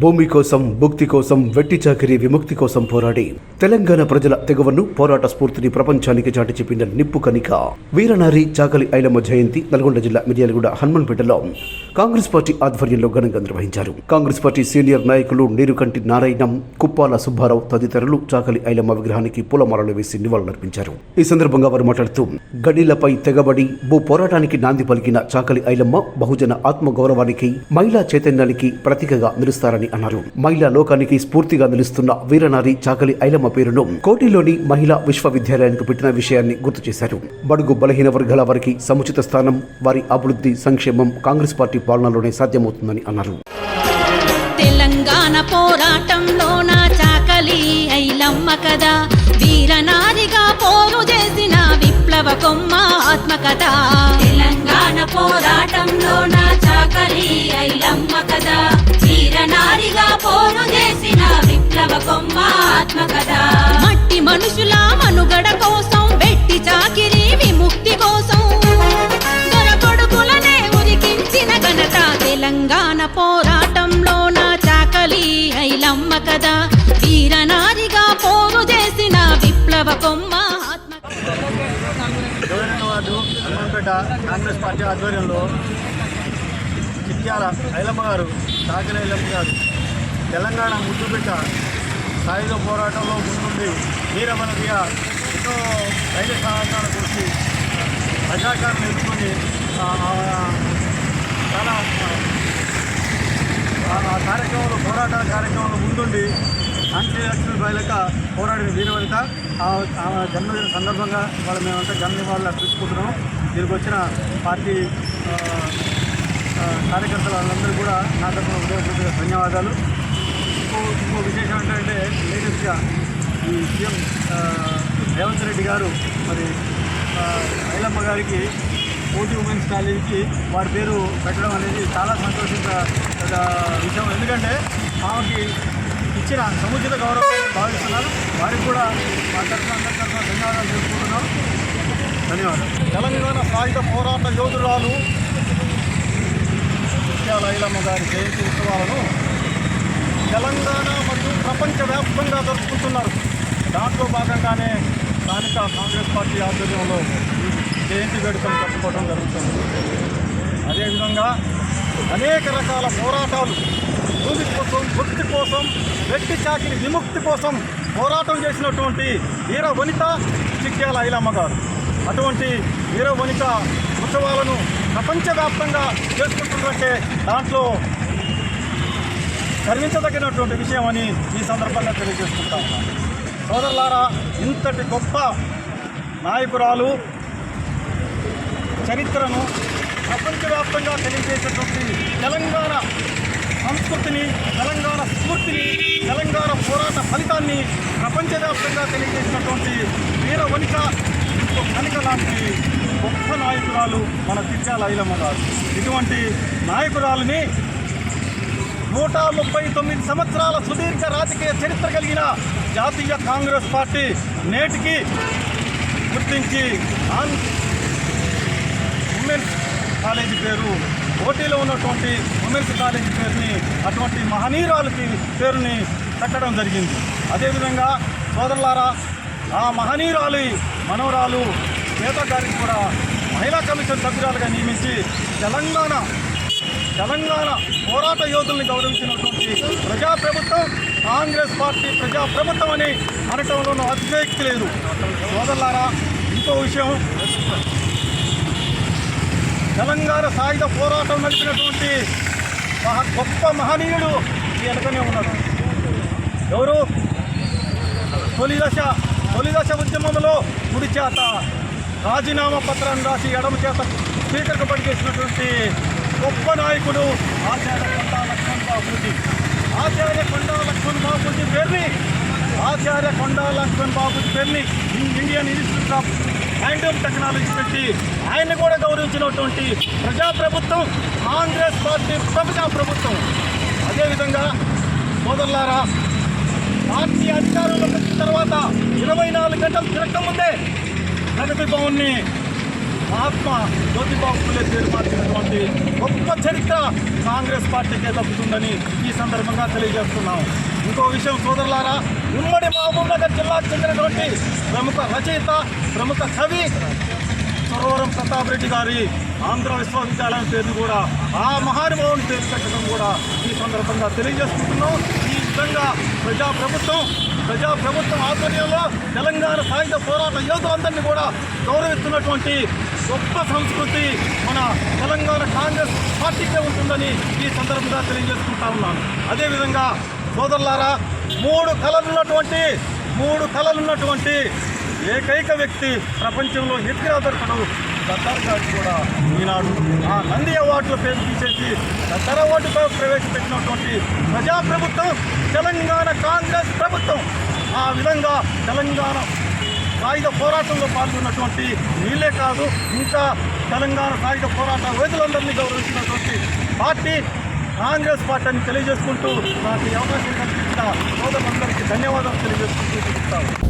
భూమి కోసం భుక్తి కోసం వెట్టి చాకిరి విముక్తి కోసం పోరాడి తెలంగాణ ప్రజల తెగవను పోరాట స్ఫూర్తిని ప్రపంచానికి చాటి చెప్పిన నిప్పు కనిక. వీరనారి చాకలి ఐలమ్మ జయంతి నల్గొండ జిల్లా మిర్యాలగూడ హనుమన్పేటలో. కాంగ్రెస్ పార్టీ ఆధ్వర్యంలో ఘనంగా నిర్వహించారు. కాంగ్రెస్ పార్టీ సీనియర్ నాయకులు నీరుకంటి నారాయణం కుప్పాల సుబ్బారావు తదితరులు చాకలి ఐలమ్మ విగ్రహానికి పూలమాలలు వేసి నివాళులర్పించారు. ఈ సందర్భంగా వారు మాట్లాడుతూ గడిలపై తెగబడి భూ పోరాటానికి నాంది పలికిన చాకలి ఐలమ్మ బహుజన ఆత్మగౌరవానికి మహిళా చైతన్యానికి ప్రతీకగా నిలుస్తారని అన్నారు. మహిళా లోకానికి స్ఫూర్తిగా నిలుస్తున్న వీరనారి చాకలి ఐలమ్మ పేరును కోటిలోని మహిళా విశ్వవిద్యాలయానికి పెట్టిన విషయాన్ని గుర్తు చేశారు. బడుగు బలహీన వర్గాల వారికి సముచిత స్థానం వారి అభివృద్ధి సంక్షేమం కాంగ్రెస్ పార్టీ పాలనలోనే సాధ్యమవుతుందని అన్నారు. తెలంగాణ పోరాటంలో నా చాకలి ఐలమ్మ కదా వీరనారిగా పోరు చేసిన విప్లవ కొమ్మ ఆత్మకథ. తెలంగాణ పోరాటంలో నా చాకలి ఐలమ్మ కదా వీరనారిగా పోరు చేసిన విప్లవ కొమ్మ ఆత్మకథ. మట్టి మనుషుల తెలంగాణ పోరాటంలో నా చాకలి ఐలమ్మ కదా వీరనారిగా పోరు చేసిన విప్లవ కొమ్మ హనుమాన్పేట కాంగ్రెస్ పార్టీ ఆధ్వర్యంలో చిత్యాల ఐలమ్మ గారు సాగర ఐలమ్మ గారు తెలంగాణ ముద్దుబిడ్డ సాయుధ పోరాటంలో ముందుండి వీరమనదిగా ఎన్నో రైలు సహకారాల చూసి ప్రజాకారం ఎదుర్కొని చాలా ఆ, కార్యక్రమంలో పోరాట కార్యక్రమంలో ముందుండి ఆంటీ లక్ష్మి బయలక పోరాడిన వీరవనిత ఆ- ఆ జన్మదిన సందర్భంగా వాళ్ళ మేమంతా జన్మ నివాళులు అర్పించుకుంటున్నాం దీనికి వచ్చిన పార్టీ కార్యకర్తలు వాళ్ళందరూ కూడా నా తరఫున హృదయపూర్వక ధన్యవాదాలు. ఇంకో ఇంకో విశేషం ఏంటంటే లేటెస్ట్గా ఈ సీఎం రేవంత్ రెడ్డి గారు మరి ఐలమ్మ గారికి ఓటీ ఉమెన్స్ కాలేజీకి వారి పేరు పెట్టడం అనేది చాలా సంతోషించ విషయం. ఎందుకంటే ఆమెకి ఇచ్చిన సముచిత గౌరవం భావిస్తున్నారు. వారికి కూడా మా తరఫున అందరి తరఫున ధన్యవాదాలు తెలుసుకుంటున్నాం ధన్యవాదాలు. తెలంగాణ సాయుధ పోరాట యోధురాలు ముత్యాల ఐలమ్మ గారి జయంతి ఉత్సవాలను తెలంగాణ మరియు ప్రపంచవ్యాప్తంగా జరుపుకుంటున్నారు. దాంట్లో భాగంగానే స్థానిక కాంగ్రెస్ పార్టీ ఆధ్వర్యంలో జయంతి వేడుకలు జరుపుకోవడం జరుగుతుంది. అదేవిధంగా అనేక రకాల పోరాటాలు భూమి కోసం భక్తి కోసం వ్యక్తి చాకిరి విముక్తి కోసం పోరాటం చేసినటువంటి వీర వనిత చిక్కేల ఐలమ్మ గారు. అటువంటి వీర వనిత ఉత్సవాలను ప్రపంచవ్యాప్తంగా చేసుకుంటున్నట్టే దాంట్లో గర్వించదగినటువంటి విషయం అని ఈ సందర్భంగా తెలియజేసుకుంటా సోదరులారా ఇంతటి గొప్ప నాయకురాలు చరిత్రను ప్రపంచవ్యాప్తంగా తెలియజేసేటువంటి తెలంగాణ సంస్కృతిని తెలంగాణ స్ఫూర్తిని తెలంగాణ పోరాట ఫలితాన్ని ప్రపంచవ్యాప్తంగా తెలియజేసినటువంటి వీర వనిత కనిక లాంటి గొప్ప నాయకురాలు మన తిట్టాల ఐలమ్మ గారు. ఇటువంటి నాయకురాలని నూట ముప్పై తొమ్మిది సంవత్సరాల సుదీర్ఘ రాజకీయ చరిత్ర కలిగిన జాతీయ కాంగ్రెస్ పార్టీ నేటికి గుర్తించి ఆంధ్ర ఉమెన్స్ కాలేజీ పేరు పోటీలో ఉన్నటువంటి ఉమెన్స్ కాలేజీ పేరుని అటువంటి మహనీయురాలకి పేరుని పెట్టడం జరిగింది. అదేవిధంగా సోదరులారా ఆ మహనీయురాలి మనవరాలు శ్వేత గారికి కూడా మహిళా కమిషన్ సభ్యురాలుగా నియమించి తెలంగాణ తెలంగాణ పోరాట యోధుల్ని గౌరవించినటువంటి ప్రజాప్రభుత్వం కాంగ్రెస్ పార్టీ ప్రజాప్రభుత్వం అని అనటంలోనూ అతిశయక్తి లేదు. సోదరులారా ఇంకో విషయం తెలంగాణ సాయుధ పోరాటం నడిపినటువంటి మహా గొప్ప మహనీయుడు ఈ వెనకనే ఉన్నాడు. ఎవరు? తొలి దశ తొలి దశ ఉద్యమంలో కుడి చేత రాజీనామా పత్రాన్ని రాసి ఎడమ చేత స్పీకర్కు పనిచేసినటువంటి గొప్ప నాయకుడు ఆచార్య కొండా లక్ష్మణ్ బాబుజీ ఆచార్య కొండా లక్ష్మణ్ బాబుజీ పేరుని ఆచార్య కొండా లక్ష్మణ్ బాబుజీ పేరుని Indian institute of handloom technology పెట్టి ఆయన్ని కూడా గౌరవించినటువంటి ప్రజాప్రభుత్వం కాంగ్రెస్ పార్టీ ప్రజాప్రభుత్వం అదేవిధంగా సోదరులారా పార్టీ అధికారంలోకి వచ్చిన తర్వాత ఇరవై నాలుగు గంటలు తిరగక ముందే ప్రగతి భవన్ని మహాత్మా జ్యోతిబాబు ఫులే పేరు మార్చినటువంటి గొప్ప చరిత్ర కాంగ్రెస్ పార్టీకే దక్కుతుందని ఈ సందర్భంగా తెలియజేస్తున్నాం. ఇంకో విషయం సోదరులారా ఉమ్మడి మహబూబ్ నగర్ జిల్లాకు చెందినటువంటి ప్రముఖ రచయిత ప్రముఖ కవి సరోవరం ప్రతాప్ రెడ్డి గారి ఆంధ్ర విశ్వవిద్యాలయం పేరును కూడా ఆ మహానుభావుని పేరు పెట్టడం కూడా ఈ సందర్భంగా తెలియజేసుకుంటున్నాం. ఈ విధంగా ప్రజాప్రభుత్వం ప్రజాప్రభుత్వం ఆధ్వర్యంలో తెలంగాణ సాయుధ పోరాట యోధులందరినీ కూడా గౌరవిస్తున్నటువంటి గొప్ప సంస్కృతి మన తెలంగాణ కాంగ్రెస్ పార్టీకే ఉంటుందని ఈ సందర్భంగా తెలియజేసుకుంటా ఉన్నాను. అదేవిధంగా సోదరులారా మూడు కళలున్నటువంటి మూడు కళలున్నటువంటి ఏకైక వ్యక్తి ప్రపంచంలో ఎత్తిగా దొరకడు గారు కూడా ఈనాడు. ఆ నంది అవార్డుల పేరు తీసేసి గద్దర్ అవార్డుతో ప్రవేశపెట్టినటువంటి ప్రజాప్రభుత్వం తెలంగాణ కాంగ్రెస్ ప్రభుత్వం. ఆ విధంగా తెలంగాణ సాయుధ పోరాటంలో పాల్గొన్నటువంటి వీళ్ళే కాదు ఇంకా తెలంగాణ సాయుధ పోరాట వేదులందరినీ గౌరవించినటువంటి పార్టీ కాంగ్రెస్ పార్టీ అని తెలియజేసుకుంటూ నాకు అవకాశం ధన్యవాదాలు తెలియజేసుకుంటూ చెప్తాను